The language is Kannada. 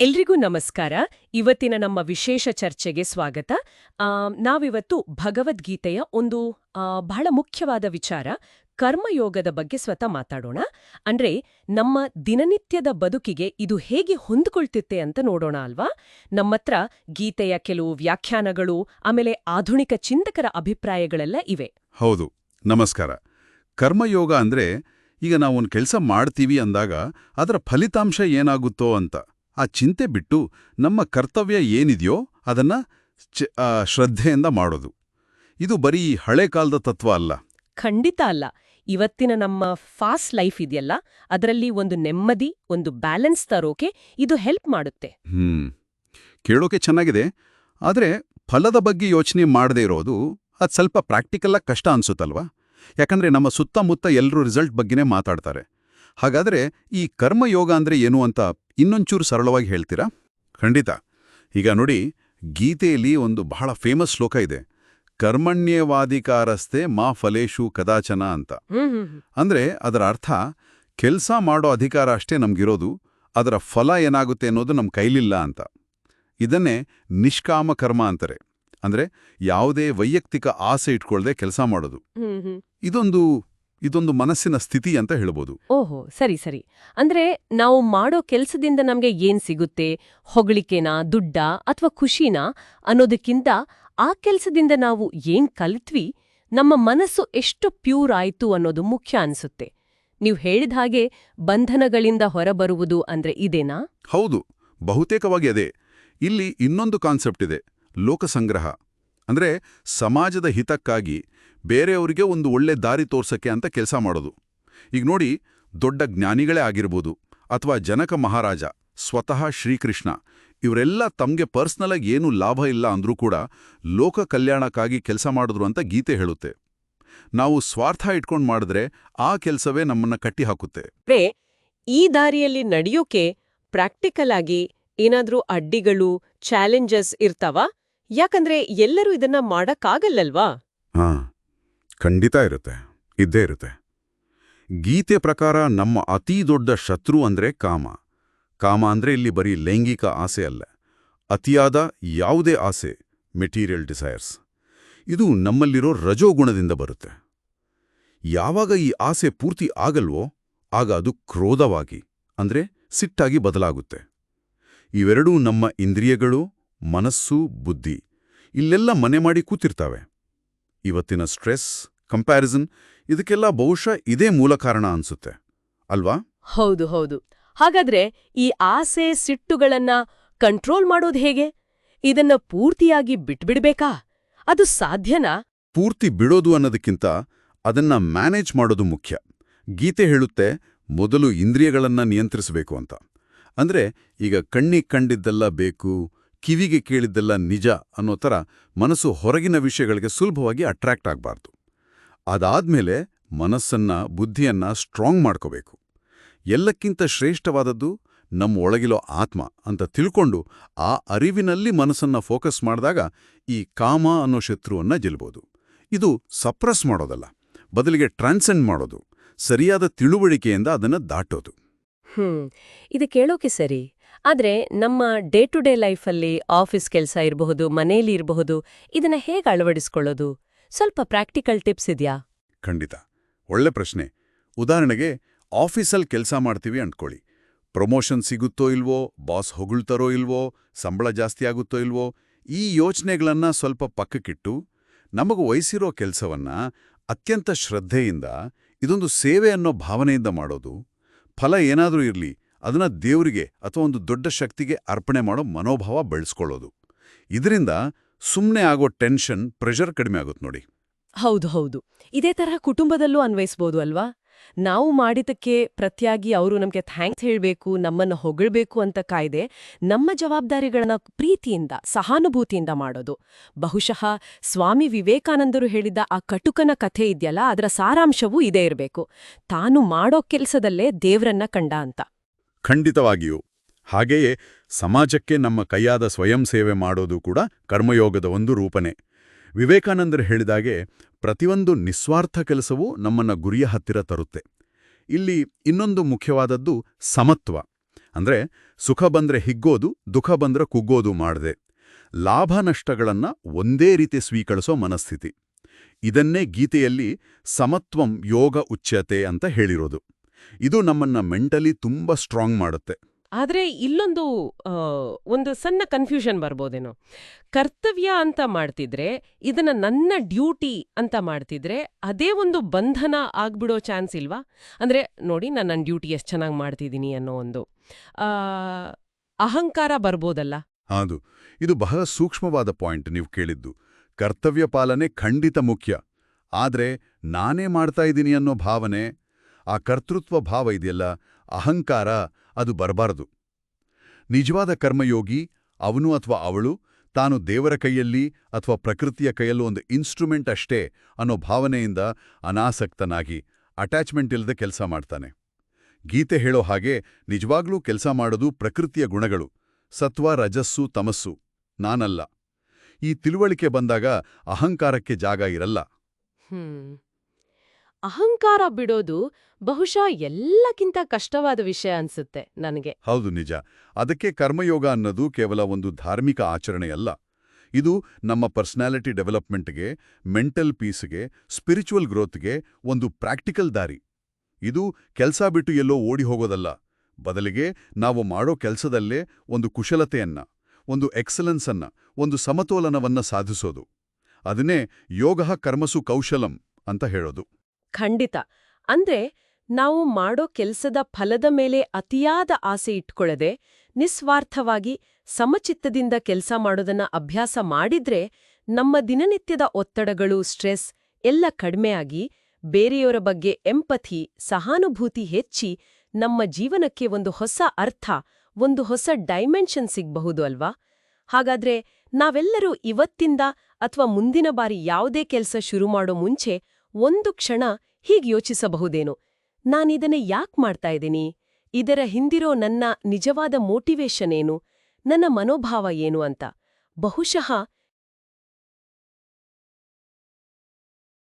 ಎಲ್ರಿಗೂ ನಮಸ್ಕಾರ. ಇವತ್ತಿನ ನಮ್ಮ ವಿಶೇಷ ಚರ್ಚೆಗೆ ಸ್ವಾಗತ. ನಾವಿವತ್ತು ಭಗವದ್ಗೀತೆಯ ಒಂದು ಬಹಳ ಮುಖ್ಯವಾದ ವಿಚಾರ, ಕರ್ಮಯೋಗದ ಬಗ್ಗೆ ಸ್ವತಃ ಮಾತಾಡೋಣ. ಅಂದ್ರೆ ನಮ್ಮ ದಿನನಿತ್ಯದ ಬದುಕಿಗೆ ಇದು ಹೇಗೆ ಹೊಂದಿಕೊಳ್ತಿತ್ತೆ ಅಂತ ನೋಡೋಣ ಅಲ್ವಾ? ನಮ್ಮತ್ರ ಗೀತೆಯ ಕೆಲವು ವ್ಯಾಖ್ಯಾನಗಳು, ಆಮೇಲೆ ಆಧುನಿಕ ಚಿಂತಕರ ಅಭಿಪ್ರಾಯಗಳೆಲ್ಲ ಇವೆ. ಹೌದು. ನಮಸ್ಕಾರ. ಕರ್ಮಯೋಗ ಅಂದ್ರೆ ಈಗ ನಾವೊಂದು ಕೆಲಸ ಮಾಡ್ತೀವಿ ಅಂದಾಗ ಅದರ ಫಲಿತಾಂಶ ಏನಾಗುತ್ತೋ ಅಂತ. ಆ ಚಿಂತೆ ಬಿಟ್ಟು ನಮ್ಮ ಕರ್ತವ್ಯ ಏನಿದೆಯೋ ಅದನ್ನ ಶ್ರದ್ಧೆಯಿಂದ ಮಾಡೋದು. ಇದು ಬರೀ ಹಳೆ ಕಾಲದ ತತ್ವ ಅಲ್ಲ. ಖಂಡಿತ ಅಲ್ಲ. ಇವತ್ತಿನ ನಮ್ಮ ಫಾಸ್ಟ್ ಲೈಫ್ ಇದೆಯಲ್ಲ ಅದರಲ್ಲಿ ಒಂದು ನೆಮ್ಮದಿ ಒಂದು ಬ್ಯಾಲೆನ್ಸ್ ತರೋಕೆ ಇದು ಹೆಲ್ಪ್ ಮಾಡುತ್ತೆ. ಹ್ಮ್. ಕೇಳೋಕೆ ಚೆನ್ನಾಗಿದೆ. ಆದರೆ ಫಲದ ಬಗ್ಗೆ ಯೋಚನೆ ಮಾಡದೇ ಇರೋದು ಅದು ಸ್ವಲ್ಪ ಪ್ರಾಕ್ಟಿಕಲ್ಲ ಕಷ್ಟ ಅನ್ಸುತ್ತಲ್ವಾ? ಯಾಕಂದ್ರೆ ನಮ್ಮ ಸುತ್ತಮುತ್ತ ಎಲ್ಲರೂ ರಿಸಲ್ಟ್ ಬಗ್ಗೆನೇ ಮಾತಾಡ್ತಾರೆ. ಹಾಗಾದ್ರೆ ಈ ಕರ್ಮಯೋಗ ಅಂದರೆ ಏನು ಅಂತ ಇನ್ನೊಂಚೂರು ಸರಳವಾಗಿ ಹೇಳ್ತೀರಾ? ಖಂಡಿತ. ಈಗ ನೋಡಿ ಗೀತೆಯಲ್ಲಿ ಒಂದು ಬಹಳ ಫೇಮಸ್ ಶ್ಲೋಕ ಇದೆ. ಕರ್ಮಣ್ಯವಾಧಿಕಾರಸ್ಥೆ ಮಾ ಫಲೇಶು ಕದಾಚನ ಅಂತ. ಅಂದರೆ. ಅಂದ್ರೆ ಅರ್ಥ ಕೆಲಸ ಮಾಡೋ ಅಧಿಕಾರ ಅಷ್ಟೇ ನಮಗಿರೋದು ಅದರ ಫಲ ಏನಾಗುತ್ತೆ ಅನ್ನೋದು ನಮ್ಮ ಕೈಲಿಲ್ಲ ಅಂತ. ಇದನ್ನೇ ನಿಷ್ಕಾಮ ಕರ್ಮ ಅಂತಾರೆ. ಅಂದ್ರೆ ಯಾವುದೇ ವೈಯಕ್ತಿಕ ಆಸೆ ಇಟ್ಕೊಳ್ದೆ ಕೆಲಸ ಮಾಡೋದು. ಇದೊಂದು ಇದೊಂದು ಮನಸ್ಸಿನ ಸ್ಥಿತಿ ಅಂತ ಹೇಳ್ಬೋದು. ಓಹೋ ಸರಿ ಸರಿ. ಅಂದ್ರೆ ನಾವು ಮಾಡೋ ಕೆಲಸದಿಂದ ನಮ್ಗೆ ಏನ್ ಸಿಗುತ್ತೆ? ಹೊಗಳಿಕೆನಾ ದುಡ್ಡ ಅಥವಾ ಖುಷಿನಾ ಅನ್ನೋದಕ್ಕಿಂತ ಆ ಕೆಲಸದಿಂದ ನಾವು ಏನ್ ಕಲಿತ್ವಿ ನಮ್ಮ ಮನಸ್ಸು ಎಷ್ಟು ಪ್ಯೂರ್ ಆಯ್ತು ಅನ್ನೋದು ಮುಖ್ಯ ಅನ್ಸುತ್ತೆ. ನೀವು ಹೇಳಿದ ಹಾಗೆ ಬಂಧನಗಳಿಂದ ಹೊರಬರುವುದು ಅಂದ್ರೆ ಇದೇನಾ? ಹೌದು ಬಹುತೇಕವಾಗಿ ಅದೇ. ಇಲ್ಲಿ ಇನ್ನೊಂದು ಕಾನ್ಸೆಪ್ಟ್ ಇದೆ ಲೋಕಸಂಗ್ರಹ. ಅಂದ್ರೆ ಸಮಾಜದ ಹಿತಕ್ಕಾಗಿ ಬೇರೆಯವರಿಗೆ ಒಂದು ಒಳ್ಳೆ ದಾರಿ ತೋರ್ಸಕ್ಕೆ ಅಂತ ಕೆಲಸ ಮಾಡೋದು. ಈಗ ನೋಡಿ ದೊಡ್ಡ ಜ್ಞಾನಿಗಳೇ ಆಗಿರ್ಬೋದು ಅಥವಾ ಜನಕ ಮಹಾರಾಜ ಸ್ವತಃ ಶ್ರೀಕೃಷ್ಣ ಇವರೆಲ್ಲ ತಮಗೆ ಪರ್ಸ್ನಲಾಗಿ ಏನೂ ಲಾಭ ಇಲ್ಲ ಅಂದ್ರೂ ಕೂಡ ಲೋಕ ಕಲ್ಯಾಣಕ್ಕಾಗಿ ಕೆಲಸ ಮಾಡಿದ್ರು ಅಂತ ಗೀತೆ ಹೇಳುತ್ತೆ. ನಾವು ಸ್ವಾರ್ಥ ಇಟ್ಕೊಂಡು ಮಾಡಿದ್ರೆ ಆ ಕೆಲಸವೇ ನಮ್ಮನ್ನ ಕಟ್ಟಿ ಹಾಕುತ್ತೆ. ಈ ದಾರಿಯಲ್ಲಿ ನಡೆಯೋಕೆ ಪ್ರಾಕ್ಟಿಕಲ್ ಆಗಿ ಏನಾದ್ರೂ ಅಡ್ಡಿಗಳು ಚಾಲೆಂಜಸ್ ಇರ್ತಾವ? ಯಾಕಂದ್ರೆ ಎಲ್ಲರೂ ಇದನ್ನ ಮಾಡಕ್ಕಾಗಲ್ಲಲ್ವಾ? ಹಾ. ಖಂಡಿತ ಇರುತ್ತೆ. ಇದ್ದೇ ಇರುತ್ತೆ. ಗೀತೆ ಪ್ರಕಾರ ನಮ್ಮ ಅತೀ ದೊಡ್ಡ ಶತ್ರು ಅಂದ್ರೆ ಕಾಮ. ಕಾಮ ಅಂದ್ರೆ ಇಲ್ಲಿ ಬರೀ ಲೈಂಗಿಕ ಆಸೆ ಅಲ್ಲ. ಅತಿಯಾದ ಯಾವುದೇ ಆಸೆ ಮೆಟೀರಿಯಲ್ ಡಿಸೈರ್ಸ್ ಇದು ನಮ್ಮಲ್ಲಿರೋ ರಜೋಗುಣದಿಂದ ಬರುತ್ತೆ. ಯಾವಾಗ ಈ ಆಸೆ ಪೂರ್ತಿ ಆಗಲ್ವೋ, ಆಗ ಅದು ಕ್ರೋಧವಾಗಿ, ಅಂದ್ರೆ ಸಿಟ್ಟಾಗಿ ಬದಲಾಗುತ್ತೆ. ಇವೆರಡೂ ನಮ್ಮ ಇಂದ್ರಿಯಗಳು, ಮನಸ್ಸು, ಬುದ್ಧಿ, ಇಲ್ಲೆಲ್ಲ ಮನೆ ಮಾಡಿ ಕೂತಿರ್ತಾವೆ. ಇವತ್ತಿನ ಸ್ಟ್ರೆಸ್ ಕಂಪ್ಯಾರಿಸನ್ ಇದಕ್ಕೆಲ್ಲ ಬಹುಶಃ ಇದೇ ಮೂಲ ಕಾರಣ ಅನ್ಸುತ್ತೆ. ಅಲ್ವಾ? ಹೌದು ಹೌದು. ಹಾಗಾದ್ರೆ ಈ ಆಸೆ ಸಿಟ್ಟುಗಳನ್ನ ಕಂಟ್ರೋಲ್ ಮಾಡೋದು ಹೇಗೆ? ಇದನ್ನ ಪೂರ್ತಿಯಾಗಿ ಬಿಟ್ಬಿಡ್ಬೇಕಾ? ಅದು ಸಾಧ್ಯನಾ? ಪೂರ್ತಿ ಬಿಡೋದು ಅನ್ನೋದಕ್ಕಿಂತ ಅದನ್ನ ಮ್ಯಾನೇಜ್ ಮಾಡೋದು ಮುಖ್ಯ. ಗೀತೆ ಹೇಳುತ್ತೆ ಮೊದಲು ಇಂದ್ರಿಯಗಳನ್ನ ನಿಯಂತ್ರಿಸಬೇಕು ಅಂತ. ಅಂದ್ರೆ ಈಗ ಕಣ್ಣಿಗೆ ಕಂಡಿದ್ದೆಲ್ಲ ಬೇಕು ಕಿವಿಗೆ ಕೇಳಿದ್ದೆಲ್ಲ ನಿಜ ಅನ್ನೋ ಥರ ಮನಸ್ಸು ಹೊರಗಿನ ವಿಷಯಗಳಿಗೆ ಸುಲಭವಾಗಿ ಅಟ್ರಾಕ್ಟ್ ಆಗಬಾರ್ದು. ಅದಾದ್ಮೇಲೆ ಮನಸ್ಸನ್ನ, ಬುದ್ಧಿಯನ್ನ ಸ್ಟ್ರಾಂಗ್ ಮಾಡ್ಕೋಬೇಕು. ಎಲ್ಲಕ್ಕಿಂತ ಶ್ರೇಷ್ಠವಾದದ್ದು ನಮ್ಮ ಒಳಗಿಲೋ ಆತ್ಮ ಅಂತ ತಿಳ್ಕೊಂಡು ಆ ಅರಿವಿನಲ್ಲಿ ಮನಸ್ಸನ್ನ ಫೋಕಸ್ ಮಾಡಿದಾಗ ಈ ಕಾಮ ಅನ್ನೋ ಶತ್ರುವನ್ನ ಗೆಲ್ಬೋದು. ಇದು ಸಪ್ರೆಸ್ ಮಾಡೋದಲ್ಲ, ಬದಲಿಗೆ ಟ್ರಾನ್ಸೆಂಡ್ ಮಾಡೋದು, ಸರಿಯಾದ ತಿಳುವಳಿಕೆಯಿಂದ ಅದನ್ನ ದಾಟೋದು. ಹ್ಮ್, ಇದು ಕೇಳೋಕೆ ಸರಿ. ಆದ್ರೆ ನಮ್ಮ ಡೇ ಟು ಡೇ ಲೈಫಲ್ಲಿ ಆಫೀಸ್ ಕೆಲಸ ಇರಬಹುದು ಮನೆಯಲ್ಲಿ ಇರಬಹುದು, ಇದನ್ನ ಹೇಗೆ ಅಳವಡಿಸ್ಕೊಳ್ಳೋದು? ಸ್ವಲ್ಪ ಪ್ರಾಕ್ಟಿಕಲ್ ಟಿಪ್ಸ್ ಇದೆಯಾ? ಖಂಡಿತ. ಒಳ್ಳೆ ಪ್ರಶ್ನೆ. ಉದಾಹರಣೆಗೆ ಆಫೀಸಲ್ಲಿ ಕೆಲಸ ಮಾಡ್ತೀವಿ ಅಂದ್ಕೊಳ್ಳಿ. ಪ್ರಮೋಷನ್ ಸಿಗುತ್ತೋ ಇಲ್ವೋ, ಬಾಸ್ ಹೊಗಳ್ತಾರೋ ಇಲ್ವೋ, ಸಂಬಳ ಜಾಸ್ತಿ ಆಗುತ್ತೋ ಇಲ್ವೋ, ಈ ಯೋಚನೆಗಳನ್ನ ಸ್ವಲ್ಪ ಪಕ್ಕಕ್ಕಿಟ್ಟು, ನಮಗೂ ವಹಿಸಿರೋ ಕೆಲಸವನ್ನ ಅತ್ಯಂತ ಶ್ರದ್ಧೆಯಿಂದ, ಇದೊಂದು ಸೇವೆ ಅನ್ನೋ ಭಾವನೆಯಿಂದ ಮಾಡೋದು, ಫಲ ಏನಾದರೂ ಇರಲಿ ಅದನ್ನ ದೇವರಿಗೆ ಅಥವಾ ಒಂದು ದೊಡ್ಡ ಶಕ್ತಿಗೆ ಅರ್ಪಣೆ ಮಾಡೋ ಮನೋಭಾವ ಬೆಳೆಸ್ಕೊಳ್ಳೋದು. ಇದರಿಂದ ಸುಮ್ಮನೆ ಆಗೋ ಟೆನ್ಷನ್ ಪ್ರೆಷರ್ ಕಡಿಮೆ ಆಗುತ್ತೆ ನೋಡಿ. ಹೌದು ಹೌದು. ಇದೇ ತರಹ ಕುಟುಂಬದಲ್ಲೂ ಅನ್ವಯಿಸ್ಬೋದು ಅಲ್ವಾ? ನಾವು ಮಾಡಿದಕ್ಕೆ ಪ್ರತಿಯಾಗಿ ಅವರು ನಮಗೆ ಥ್ಯಾಂಕ್ಸ್ ಹೇಳಬೇಕು, ನಮ್ಮನ್ನು ಹೊಗಳ್ಬೇಕು ಅಂತ ಕಾಯ್ದೆ ನಮ್ಮ ಜವಾಬ್ದಾರಿಗಳನ್ನ ಪ್ರೀತಿಯಿಂದ, ಸಹಾನುಭೂತಿಯಿಂದ ಮಾಡೋದು. ಬಹುಶಃ ಸ್ವಾಮಿ ವಿವೇಕಾನಂದರು ಹೇಳಿದ ಆ ಕಟುಕನ ಕಥೆ ಇದೆಯಲ್ಲ, ಅದರ ಸಾರಾಂಶವೂ ಇದೇ ಇರಬೇಕು. ತಾನು ಮಾಡೋ ಕೆಲಸದಲ್ಲೇ ದೇವ್ರನ್ನ ಕಂಡ ಅಂತ. ಖಂಡಿತವಾಗಿಯೂ. ಹಾಗೆಯೇ ಸಮಾಜಕ್ಕೆ ನಮ್ಮ ಕೈಯಾದ ಸ್ವಯಂ ಸೇವೆ ಮಾಡೋದು ಕೂಡ ಕರ್ಮಯೋಗದ ಒಂದು ರೂಪನೆ. ವಿವೇಕಾನಂದರು ಹೇಳಿದಾಗೆ, ಪ್ರತಿಯೊಂದು ನಿಸ್ವಾರ್ಥ ಕೆಲಸವೂ ನಮ್ಮನ್ನ ಗುರಿಯ ಹತ್ತಿರ ತರುತ್ತೆ. ಇಲ್ಲಿ ಇನ್ನೊಂದು ಮುಖ್ಯವಾದದ್ದು ಸಮತ್ವ. ಅಂದ್ರೆ ಸುಖ ಬಂದ್ರೆ ಹಿಗ್ಗೋದು, ದುಃಖ ಬಂದ್ರೆ ಕುಗ್ಗೋದು ಮಾಡದೆ. ಲಾಭ ನಷ್ಟಗಳನ್ನು ಒಂದೇ ರೀತಿ ಸ್ವೀಕರಿಸೋ ಮನಸ್ಥಿತಿ. ಇದನ್ನೇ ಗೀತೆಯಲ್ಲಿ ಸಮತ್ವಂ ಯೋಗ ಉಚ್ಯತೆ ಅಂತ ಹೇಳಿರೋದು. ಇದು ನಮ್ಮನ್ನ ಮೆಂಟಲಿ ತುಂಬಾ ಸ್ಟ್ರಾಂಗ್ ಮಾಡುತ್ತೆ. ಆದ್ರೆ ಇಲ್ಲೊಂದು ಒಂದು ಸಣ್ಣ ಕನ್ಫ್ಯೂಷನ್ ಬರ್ಬೋದೇನೋ. ಕರ್ತವ್ಯ ಅಂತ ಮಾಡ್ತಿದ್ರೆ ಇದನ್ನ ನನ್ನ ಡ್ಯೂಟಿ ಅಂತ ಮಾಡ್ತಿದ್ರೆ ಅದೇ ಒಂದು ಬಂಧನ ಆಗ್ಬಿಡೋ ಚಾನ್ಸ್ ಇಲ್ವಾ? ಅಂದ್ರೆ ನೋಡಿ ನಾನು ನನ್ನ ಡ್ಯೂಟಿ ಎಷ್ಟು ಚೆನ್ನಾಗಿ ಮಾಡ್ತಿದ್ದೀನಿ ಅನ್ನೋ ಒಂದು ಆ, ಅಹಂಕಾರ ಬರ್ಬೋದಲ್ಲ? ಹೌದು. ಇದು ಬಹಳ ಸೂಕ್ಷ್ಮವಾದ ಪಾಯಿಂಟ್ ನೀವು ಕೇಳಿದ್ದು. ಕರ್ತವ್ಯ ಪಾಲನೆ ಖಂಡಿತ ಮುಖ್ಯ. ಆದ್ರೆ ನಾನೇ ಮಾಡ್ತಾ ಇದ್ದೀನಿ ಅನ್ನೋ ಭಾವನೆ ಆ ಕರ್ತೃತ್ವ ಭಾವ ಇದೆಯಲ್ಲ, ಅಹಂಕಾರ ಅದು ಬರಬಾರದು. ನಿಜವಾದ ಕರ್ಮಯೋಗಿ ಅವನು ಅಥವಾ ಅವಳು ತಾನು ದೇವರ ಕೈಯಲ್ಲಿ ಅಥವಾ ಪ್ರಕೃತಿಯ ಕೈಯಲ್ಲೂ ಒಂದು ಇನ್ಸ್ಟ್ರೂಮೆಂಟ್ ಅಷ್ಟೇ ಅನ್ನೋ ಭಾವನೆಯಿಂದ ಅನಾಸಕ್ತನಾಗಿ ಅಟ್ಯಾಚ್ಮೆಂಟ್ ಇಲ್ಲದೆ ಕೆಲಸ ಮಾಡ್ತಾನೆ. ಗೀತೆ ಹೇಳೋ ಹಾಗೆ ನಿಜವಾಗ್ಲೂ ಕೆಲಸ ಮಾಡೋದು ಪ್ರಕೃತಿಯ ಗುಣಗಳು, ಸತ್ವ, ರಜಸ್ಸು, ತಮಸ್ಸು, ನಾನಲ್ಲ. ಈ ತಿಳುವಳಿಕೆ ಬಂದಾಗ ಅಹಂಕಾರಕ್ಕೆ ಜಾಗ ಇರಲ್ಲ. ಅಹಂಕಾರ ಬಿಡೋದು ಬಹುಶಃ ಎಲ್ಲಕ್ಕಿಂತ ಕಷ್ಟವಾದ ವಿಷಯ ಅನ್ಸುತ್ತೆ ನನಗೆ. ಹೌದು ನಿಜ. ಅದಕ್ಕೆ ಕರ್ಮಯೋಗ ಅನ್ನೋದು ಕೇವಲ ಒಂದು ಧಾರ್ಮಿಕ ಆಚರಣೆಯಲ್ಲ ಇದು ನಮ್ಮ ಪರ್ಸನಾಲಿಟಿ ಡೆವಲಪ್ಮೆಂಟ್ಗೆ, ಮೆಂಟಲ್ ಪೀಸ್ಗೆ, ಸ್ಪಿರಿಚುವಲ್ ಗ್ರೋತ್ಗೆ ಒಂದು ಪ್ರಾಕ್ಟಿಕಲ್ ದಾರಿ. ಇದು ಕೆಲಸ ಬಿಟ್ಟು ಎಲ್ಲೋ ಓಡಿ ಹೋಗೋದಲ್ಲ. ಬದಲಿಗೆ ನಾವು ಮಾಡೋ ಕೆಲಸದಲ್ಲೇ ಒಂದು ಕುಶಲತೆಯನ್ನ, ಒಂದು ಎಕ್ಸಲೆನ್ಸ್ ಅನ್ನ ಒಂದು ಸಮತೋಲನವನ್ನ ಸಾಧಿಸೋದು. ಅದನ್ನೇ ಯೋಗ ಕರ್ಮಸು ಕೌಶಲಂ ಅಂತ ಹೇಳೋದು. ಖಂಡಿತ. ಅಂದ್ರೆ ನಾವು ಮಾಡೋ ಕೆಲಸದ ಫಲದ ಮೇಲೆ ಅತಿಯಾದ ಆಸೆ ಇಟ್ಕೊಳ್ಳದೆ ನಿಸ್ವಾರ್ಥವಾಗಿ ಸಮಚಿತ್ತದಿಂದ ಕೆಲಸ ಮಾಡೋದನ್ನ ಅಭ್ಯಾಸ ಮಾಡಿದ್ರೆ ನಮ್ಮ ದಿನನಿತ್ಯದ ಒತ್ತಡಗಳು, ಸ್ಟ್ರೆಸ್ ಎಲ್ಲ ಕಡಿಮೆಯಾಗಿ ಬೇರೆಯವರ ಬಗ್ಗೆ ಎಂಪಥಿ ಸಹಾನುಭೂತಿ ಹೆಚ್ಚಿ ನಮ್ಮ ಜೀವನಕ್ಕೆ ಒಂದು ಹೊಸ ಅರ್ಥ, ಒಂದು ಹೊಸ ಡೈಮೆನ್ಷನ್ ಸಿಗ್ಬಹುದು ಅಲ್ವಾ? ಹಾಗಾದ್ರೆ ನಾವೆಲ್ಲರೂ ಇವತ್ತಿಂದ ಅಥವಾ ಮುಂದಿನ ಬಾರಿ ಯಾವುದೇ ಕೆಲಸ ಶುರು ಮಾಡೋ ಮುಂಚೆ ಒಂದು ಕ್ಷಣ ಹೀಗ್ ಯೋಚಿಸಬಹುದೇನು. ನಾನಿದನ್ನ ಯಾಕ್ ಮಾಡ್ತಾ ಇದ್ದೀನಿ? ಇದರ ಹಿಂದಿರೋ ನನ್ನ ನಿಜವಾದ ಮೋಟಿವೇಶನ್ ಏನು? ನನ್ನ ಮನೋಭಾವ ಏನು ಅಂತ. ಬಹುಶಃ